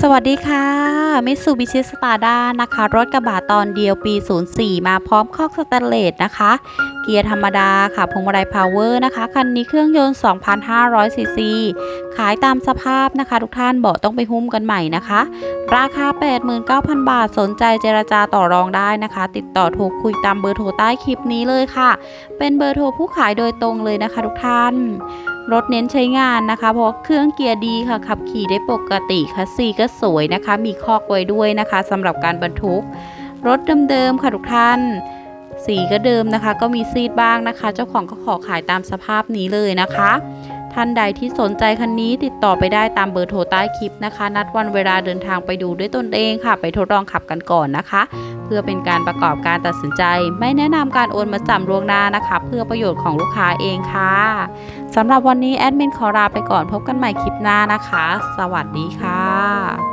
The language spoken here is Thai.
สวัสดีค่ะมิสูบิชิสตาร์ด้านะคะ รถกระบะตอนเดียวปี 04 มาพร้อมคอกสแตนเลสนะคะ เกียร์ธรรมดาค่ะพวงมาลัยพาวเวอร์นะคะ คันนี้เครื่องยนต์ 2,500 ซีซี ขายตามสภาพนะคะ ทุกท่านเบาะต้องไปหุ้มกันใหม่นะคะ ราคา 89,000 บาทสนใจเจรจาต่อรองได้นะคะ ติดต่อโทรคุยตามเบอร์โทรใต้คลิปนี้เลยค่ะ เป็นเบอร์โทรผู้ขายโดยตรงเลยนะคะ ทุกท่าน รถเน้นใช้งานนะคะ เพราะเครื่องเกียร์ดีค่ะ ขับขี่ได้ปกติคัสซีก็สวยนะคะ มีคอกไว้ด้วยนะคะสำหรับการบรรทุก รถเดิมๆค่ะทุกท่าน สีก็เดิมนะคะ ก็มีซีดบ้างนะคะ เจ้าของก็ขอขายตามสภาพนี้เลยนะคะ ท่านใดที่สนใจคันนี้ติดต่อไปได้ตามเบอร์โทรใต้คลิปนะคะ นัดวันเวลาเดินทางไปดูด้วยตนเองค่ะ ไปทดลองขับกันก่อนนะคะ เพื่อเป็นการประกอบการตัดสินใจ ไม่แนะนำการโอนมาจำล่วงหน้านะคะ เพื่อประโยชน์ของลูกค้าเองค่ะ สำหรับวันนี้แอดมินขอลาไปก่อนพบกันใหม่คลิปหน้านะคะ สวัสดีค่ะ